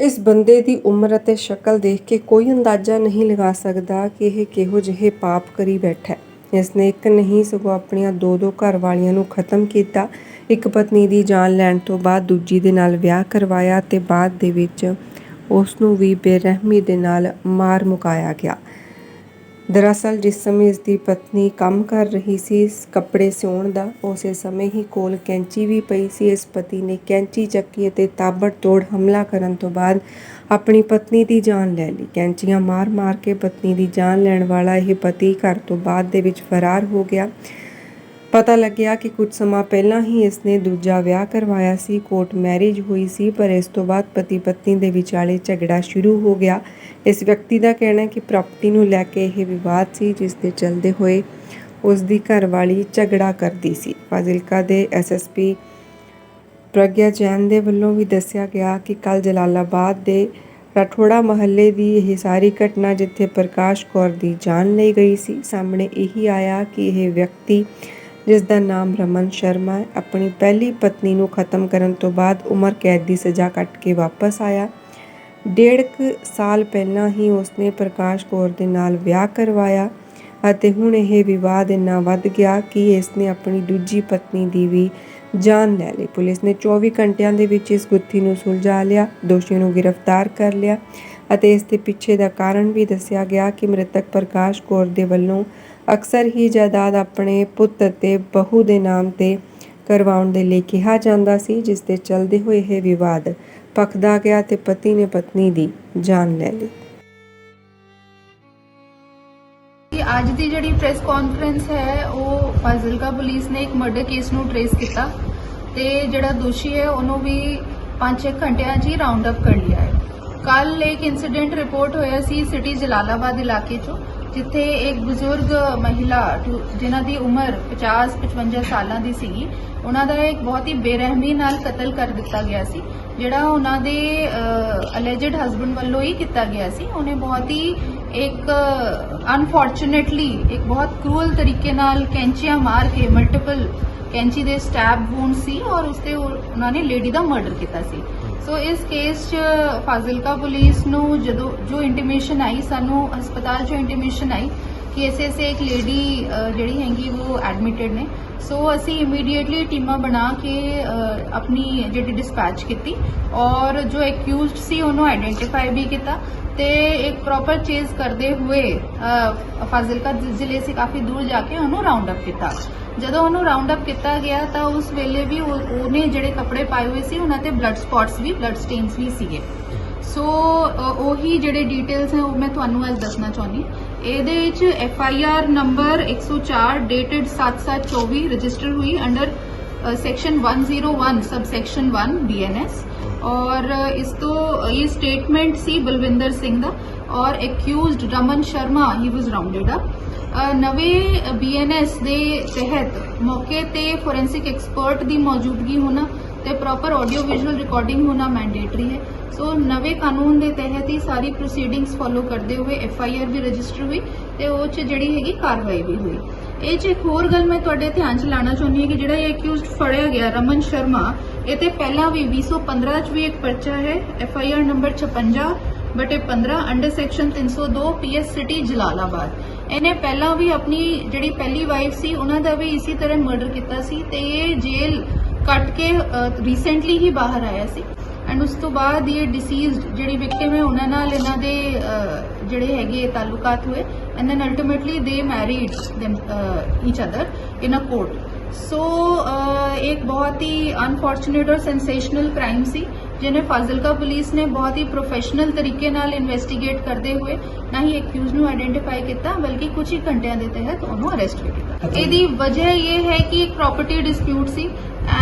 ਇਸ ਬੰਦੇ ਦੀ ਉਮਰ ਅਤੇ ਸ਼ਕਲ ਦੇਖ ਕੇ ਕੋਈ ਅੰਦਾਜ਼ਾ ਨਹੀਂ ਲਗਾ ਸਕਦਾ ਕਿ ਇਹ ਕਿਹੋ ਜਿਹੇ ਪਾਪ ਕਰੀ ਬੈਠਾ ਹੈ। ਇਸ ਨੇ ਇੱਕ ਨਹੀਂ ਸਗੋਂ ਆਪਣੀਆਂ ਦੋ ਦੋ ਘਰ ਵਾਲੀਆਂ ਨੂੰ ਖਤਮ ਕੀਤਾ। ਇੱਕ ਪਤਨੀ ਦੀ ਜਾਨ ਲੈਣ ਤੋਂ ਬਾਅਦ ਦੂਜੀ ਦੇ ਨਾਲ ਵਿਆਹ ਕਰਵਾਇਆ ਤੇ ਬਾਅਦ ਦੇ ਵਿੱਚ ਉਸ ਨੂੰ ਵੀ ਬੇਰਹਿਮੀ ਦੇ ਨਾਲ ਮਾਰ ਮੁਕਾਇਆ ਗਿਆ। ਦਰਅਸਲ ਜਿਸ ਸਮੇਂ ਇਸ ਦੀ ਪਤਨੀ ਕੰਮ ਕਰ ਰਹੀ ਸੀ ਕੱਪੜੇ ਸਿਉਣ ਦਾ, ਉਸੇ ਸਮੇਂ ਹੀ ਕੋਲ ਕੈਂਚੀ ਵੀ ਪਈ ਸੀ। ਇਸ ਪਤੀ ਨੇ ਕੈਂਚੀ ਚੱਕੀ ਅਤੇ ਤਾਬੜਤੋੜ ਹਮਲਾ ਕਰਨ ਤੋਂ ਬਾਅਦ ਆਪਣੀ ਪਤਨੀ ਦੀ ਜਾਨ ਲੈ ਲਈ। ਕੈਂਚੀਆਂ ਮਾਰ-ਮਾਰ ਕੇ ਪਤਨੀ ਦੀ ਜਾਨ ਲੈਣ ਵਾਲਾ ਇਹ ਪਤੀ ਘਰ ਤੋਂ ਬਾਅਦ ਦੇ ਵਿੱਚ ਫਰਾਰ ਹੋ ਗਿਆ। ਪਤਾ ਲੱਗਿਆ ਕਿ ਕੁਝ ਸਮਾਂ ਪਹਿਲਾਂ ਹੀ ਇਸ ਨੇ ਦੂਜਾ ਵਿਆਹ ਕਰਵਾਇਆ ਸੀ, ਕੋਰਟ ਮੈਰਿਜ ਹੋਈ ਸੀ, ਪਰ ਇਸ ਤੋਂ ਬਾਅਦ ਪਤੀ ਪਤਨੀ ਦੇ ਵਿਚਾਲੇ ਝਗੜਾ ਸ਼ੁਰੂ ਹੋ ਗਿਆ। ਇਸ ਵਿਅਕਤੀ ਦਾ ਕਹਿਣਾ ਹੈ ਕਿ ਪ੍ਰਾਪਰਟੀ ਨੂੰ ਲੈ ਕੇ ਇਹ ਵਿਵਾਦ ਸੀ, ਜਿਸ ਦੇ ਚੱਲਦੇ ਹੋਏ ਉਸ ਦੀ ਘਰਵਾਲੀ ਝਗੜਾ ਕਰਦੀ ਸੀ। ਫਾਜ਼ਿਲਕਾ ਦੇ ਐਸਐਸਪੀ ਪ੍ਰਗਿਆ ਜੈਨ ਦੇ ਵੱਲੋਂ ਵੀ ਦੱਸਿਆ ਗਿਆ ਕਿ ਕੱਲ ਜਲਾਲਾਬਾਦ ਦੇ ਰਠੋੜਾ ਮਹੱਲੇ ਦੀ ਇਹ ਸਾਰੀ ਘਟਨਾ ਜਿੱਥੇ ਪ੍ਰਕਾਸ਼ ਕੌਰ ਦੀ ਜਾਨ ਲਈ ਗਈ ਸੀ, ਸਾਹਮਣੇ ਇਹੀ ਆਇਆ ਕਿ ਇਹ ਵਿਅਕਤੀ ਜਿਸ ਦਾ ਨਾਮ ਰਮਨ ਸ਼ਰਮਾ ਹੈ। ਆਪਣੀ ਪਹਿਲੀ ਪਤਨੀ ਨੂੰ ਖਤਮ ਕਰਨ ਤੋਂ ਬਾਅਦ ਉਮਰ ਕੈਦ ਦੀ ਸਜ਼ਾ ਕੱਟ ਕੇ ਵਾਪਸ ਆਇਆ। ਡੇਢ ਕੁ ਸਾਲ ਪਹਿਲਾਂ ਹੀ ਉਸਨੇ ਪ੍ਰਕਾਸ਼ ਕੌਰ ਦੇ ਨਾਲ ਵਿਆਹ ਕਰਵਾਇਆ ਅਤੇ ਹੁਣ ਇਹ ਵਿਵਾਦ ਇੰਨਾ ਵੱਧ ਗਿਆ ਕਿ ਇਸਨੇ ਆਪਣੀ ਦੂਜੀ ਪਤਨੀ ਦੀ ਵੀ ਜਾਨ ਲੈ ਲਈ। ਪੁਲਿਸ ਨੇ 24 ਘੰਟਿਆਂ ਦੇ ਵਿੱਚ ਇਸ ਗੁੱਥੀ ਨੂੰ ਸੁਲਝਾ ਲਿਆ, ਦੋਸ਼ੀਆਂ ਨੂੰ ਗ੍ਰਿਫਤਾਰ ਕਰ ਲਿਆ ਅਤੇ ਇਸ ਦੇ ਪਿੱਛੇ ਦਾ ਕਾਰਨ ਵੀ ਦੱਸਿਆ ਗਿਆ ਕਿ ਮ੍ਰਿਤਕ ਪ੍ਰਕਾਸ਼ ਕੌਰ ਦੇ ਵੱਲੋਂ ਅਕਸਰ ਹੀ ਜਾਇਦਾਦ ਆਪਣੇ ਪੁੱਤ ਅਤੇ ਬਹੂ ਦੇ ਨਾਮ ਤੇ ਕਰਵਾਉਣ ਦੇ ਲਈ ਕਿਹਾ ਜਾਂਦਾ ਸੀ, ਜਿਸ ਦੇ ਚਲਦੇ ਹੋਏ ਇਹ ਵਿਵਾਦ ਪਖਦਾ ਗਿਆ ਤੇ ਪਤੀ ਨੇ ਪਤਨੀ ਦੀ ਜਾਨ ਲੈ ਲਈ। ਕਿ ਅੱਜ ਦੀ ਜਿਹੜੀ ਪ੍ਰੈਸ ਕਾਨਫਰੰਸ ਹੈ, ਉਹ ਫਾਜ਼ਿਲਕਾ ਪੁਲਿਸ ਨੇ ਇੱਕ ਮਰਡਰ ਕੇਸ ਨੂੰ ਟ੍ਰੇਸ ਕੀਤਾ ਤੇ ਜਿਹੜਾ ਦੋਸ਼ੀ ਹੈ, ਉਹਨੂੰ ਵੀ 5-6 ਘੰਟਿਆਂ 'ਚ ਹੀ ਰਾਉਂਡ ਅਪ ਕਰ ਲਿਆ ਹੈ। ਕੱਲ ਇੱਕ ਇਨਸੀਡੈਂਟ ਰਿਪੋਰਟ ਹੋਇਆ ਸੀ ਸਿਟੀ ਜਲਾਲਾਬਾਦ ਇਲਾਕੇ 'ਚੋਂ। ਜਿੱਥੇ ਇੱਕ ਬਜ਼ੁਰਗ ਮਹਿਲਾ ਜਿਨ੍ਹਾਂ ਦੀ ਉਮਰ 50-55 ਸਾਲਾਂ ਦੀ ਸੀਗੀ, ਉਹਨਾਂ ਦਾ ਇੱਕ ਬਹੁਤ ਹੀ ਬੇਰਹਿਮੀ ਨਾਲ ਕਤਲ ਕਰ ਦਿੱਤਾ ਗਿਆ ਸੀ, ਜਿਹੜਾ ਉਹਨਾਂ ਦੇ ਅਲੈਜਡ ਹਸਬੰਡ ਵੱਲੋਂ ਹੀ ਕੀਤਾ ਗਿਆ ਸੀ। ਉਹਨੇ ਬਹੁਤ ਹੀ ਇੱਕ ਅਨਫੋਰਚੂਨੇਟਲੀ ਇੱਕ ਬਹੁਤ ਕਰੂਅਲ ਤਰੀਕੇ ਨਾਲ ਕੈਂਚੀਆਂ ਮਾਰ ਕੇ ਮਲਟੀਪਲ ਕੈਂਚੀ ਦੇ ਸਟੈਬ ਵੂਨ ਸੀ ਔਰ ਉਸ ਤੇ ਉਹਨਾਂ ਨੇ ਲੇਡੀ ਦਾ ਮਰਡਰ ਕੀਤਾ ਸੀ। ਸੋ ਇਸ ਕੇਸ 'ਚ ਫਾਜ਼ਿਲਕਾ ਪੁਲਿਸ ਨੂੰ ਜਦੋਂ ਜੋ ਇੰਟੀਮੇਸ਼ਨ ਆਈ, ਸਾਨੂੰ ਹਸਪਤਾਲ 'ਚੋਂ ਇੰਟੀਮੇਸ਼ਨ ਆਈ ਕਿ ਐਸੇ ਐਸੇ ਇੱਕ ਲੇਡੀ ਜਿਹੜੀ ਹੈਗੀ ਉਹ ਐਡਮਿਟਡ ਨੇ। ਸੋ ਅਸੀਂ ਇਮੀਡੀਏਟਲੀ ਟੀਮਾਂ ਬਣਾ ਕੇ ਆਪਣੀ ਜਿਹੜੀ ਡਿਸਪੈਚ ਕੀਤੀ ਔਰ ਜੋ ਐਕਿਊਜ਼ਡ ਸੀ, ਉਹਨੂੰ ਆਇਡੈਂਟੀਫਾਈ ਵੀ ਕੀਤਾ ਤੇ ਇੱਕ ਪ੍ਰੋਪਰ ਚੇਜ਼ ਕਰਦੇ ਹੋਏ ਫਾਜ਼ਿਲਕਾ ਜ਼ਿ- ਜ਼ਿਲ੍ਹੇ ਸੇ ਕਾਫੀ ਦੂਰ ਜਾ ਕੇ ਉਹਨੂੰ ਰਾਉਂਡ ਅਪ ਕੀਤਾ। ਜਦੋਂ ਉਹਨੂੰ ਰਾਉਂਡ ਅਪ ਕੀਤਾ ਗਿਆ ਤਾਂ ਉਸ ਵੇਲੇ ਵੀ ਉਹਨੇ ਜਿਹੜੇ ਕੱਪੜੇ ਪਾਏ ਹੋਏ ਸੀ, ਉਹਨਾਂ ਤੇ ਬਲੱਡ ਸਪੌਟਸ ਵੀ ਬਲੱਡ ਸਟੇਨਸ ਵੀ ਸੀਗੇ। ਸੋ ਉਹੀ ਜਿਹੜੇ ਡਿਟੇਲਸ ਹੈ ਉਹ ਮੈਂ ਤੁਹਾਨੂੰ ਅੱਜ ਦੱਸਣਾ ਚਾਹੁੰਦੀ ਇਹਦੇ ਵਿੱਚ F I R number 104 dated 7724 register ਹੋਈ under section 101 sub section 1 BNS ਔਰ ਇਸ ਤੋਂ ਇਹ ਸਟੇਟਮੈਂਟ ਸੀ ਬਲਵਿੰਦਰ ਸਿੰਘ ਦਾ। ਔਰ ਐਕਿਊਜ਼ਡ ਰਮਨ ਸ਼ਰਮਾ ਹੀ ਵਾਸ ਰਾਉਂਡਡ ਅਪ ਅ, ਨਵੇਂ ਬੀਐਨਐਸ ਦੇ ਤਹਿਤ ਮੌਕੇ ਤੇ ਫੋਰੈਂਸਿਕ ਐਕਸਪਰਟ ਦੀ ਮੌਜੂਦਗੀ ਹੋਣਾ ਤੇ ਪ੍ਰੋਪਰ ਆਡੀਓ ਵਿਜ਼ੂਅਲ ਰਿਕਾਰਡਿੰਗ ਹੋਣਾ ਮੈਂਡੇਟਰੀ ਹੈ। ਸੋ ਨਵੇਂ ਕਾਨੂੰਨ ਦੇ ਤਹਿਤ ਹੀ ਸਾਰੀ ਪ੍ਰੋਸੀਡਿੰਗਸ ਫੋਲੋ ਕਰਦੇ ਹੋਏ ਐਫ ਆਈ ਆਰ ਵੀ ਰਜਿਸਟਰ ਹੋਈ ਤੇ ਉਹ ਚ ਜਿਹੜੀ ਹੈਗੀ ਕਾਰਵਾਈ ਵੀ ਹੋਈ। ਇਹ ਚ ਇੱਕ ਹੋਰ ਗੱਲ ਮੈਂ ਤੁਹਾਡੇ ਧਿਆਨ ਚ ਲਾਣਾ ਚਾਹੁੰਦੀ ਹਾਂ ਕਿ ਜਿਹੜਾ ਇਹ ਅਕਿਊਜ਼ਡ ਫੜਿਆ ਗਿਆ ਰਮਨ ਸ਼ਰਮਾ, ਇਹ ਤੇ ਪਹਿਲਾਂ ਵੀ 2015 ਚ ਵੀ ਇੱਕ ਪਰਚਾ ਹੈ ਐਫ ਆਈ ਆਰ ਨੰਬਰ 56 ਬਟੇ 15 under section 302 PS city Jalalabad. ਇਹਨੇ ਪਹਿਲਾਂ ਵੀ ਆਪਣੀ ਜਿਹੜੀ ਪਹਿਲੀ ਵਾਈਫ ਸੀ, ਉਹਨਾਂ ਦਾ ਵੀ ਇਸੇ ਤਰ੍ਹਾਂ ਮਰਡਰ ਕੀਤਾ ਸੀ ਤੇ ਇਹ ਜੇਲ੍ਹ ਕੱਟ ਕੇ ਰੀਸੈਂਟਲੀ ਹੀ ਬਾਹਰ ਆਇਆ ਸੀ। ਐਂਡ ਉਸ ਤੋਂ ਬਾਅਦ ਇਹ ਡਿਸੀਜ਼ਡ ਜਿਹੜੀ ਵਿਕਟਿਮ ਹੈ ਉਹਨਾਂ ਨਾਲ ਇਹਨਾਂ ਦੇ ਜਿਹੜੇ ਹੈਗੇ ਤਾਲੁਕਾਤ ਹੋਏ। And then ultimately they married them each other in a court so ਇੱਕ ਬਹੁਤ ਹੀ ਅਨਫੋਰਚੂਨੇਟ ਔਰ ਸੈਂਸੇਸ਼ਨਲ ਕ੍ਰਾਈਮ ਸੀ ਜਿਹਨੇ ਫਾਜ਼ਿਲਕਾ ਪੁਲਿਸ ਨੇ ਬਹੁਤ ਹੀ ਪ੍ਰੋਫੈਸ਼ਨਲ ਤਰੀਕੇ ਨਾਲ ਇਨਵੈਸਟੀਗੇਟ ਕਰਦੇ ਹੋਏ ਨਾ ਹੀ ਐਕਿਊਜ਼ ਨੂੰ ਆਇਡੈਂਟੀਫਾਈ ਕੀਤਾ ਬਲਕਿ ਕੁਝ ਹੀ ਘੰਟਿਆਂ ਦੇ ਤਹਿਤ ਉਹਨੂੰ ਅਰੈਸਟ ਵੀ ਕੀਤਾ। ਇਹਦੀ ਵਜ੍ਹਾ ਇਹ ਹੈ ਕਿ ਇੱਕ ਪ੍ਰਾਪਰਟੀ ਡਿਸਪਿਊਟ ਸੀ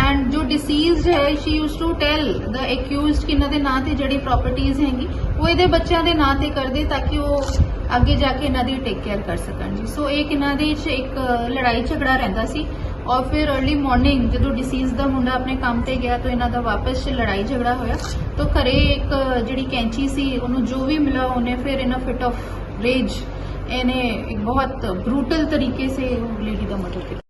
ਐਂਡ ਜੋ ਡਿਸੀਜ਼ਡ ਹੈ she used to tell the accused ਕਿ ਇਹਨਾਂ ਦੇ ਨਾਂ ਤੇ ਜਿਹੜੀ ਪ੍ਰਾਪਰਟੀਆਂ ਹੈਗੀ ਉਹ ਇਹਦੇ ਬੱਚਿਆਂ ਦੇ ਨਾਂ ਤੇ ਕਰਦੇ ਤਾਂ ਕਿ ਉਹ ਅੱਗੇ ਜਾ ਕੇ ਇਹਨਾਂ ਦੀ ਟੇਕ ਕੇਅਰ ਕਰ ਸਕਣ ਜੀ ਸੋ ਇਹ ਇਹਨਾਂ ਦੇ ਵਿੱਚ ਇੱਕ ਲੜਾਈ ਝਗੜਾ ਰਹਿੰਦਾ ਸੀ ਔਰ ਫਿਰ अर्ਲੀ ਮਾਰਨਿੰਗ ਜਦੋਂ ਡਿਸੀਜ਼ ਦਾ ਮੁੰਡਾ ਆਪਣੇ ਕੰਮ ਤੇ ਗਿਆ ਤਾਂ ਇਹਨਾਂ ਦਾ ਵਾਪਸ 'ਚ ਲੜਾਈ ਝਗੜਾ ਹੋਇਆ ਤਾਂ ਘਰੇ ਇੱਕ ਜਿਹੜੀ ਕੈਂਚੀ ਸੀ ਉਹਨੂੰ ਜੋ ਵੀ ਮਿਲਾ ਉਹਨੇ ਫਿਰ ਇਹਨਾਂ ਫਿਟ ਆਫ ਰੇਜ ਇਹਨੇ ਇੱਕ ਬਹੁਤ ਬਰੂਟਲ ਤਰੀਕੇ ਸੇ ਲੇਡੀ ਦਾ ਮਰਡਰ ਕੀਤਾ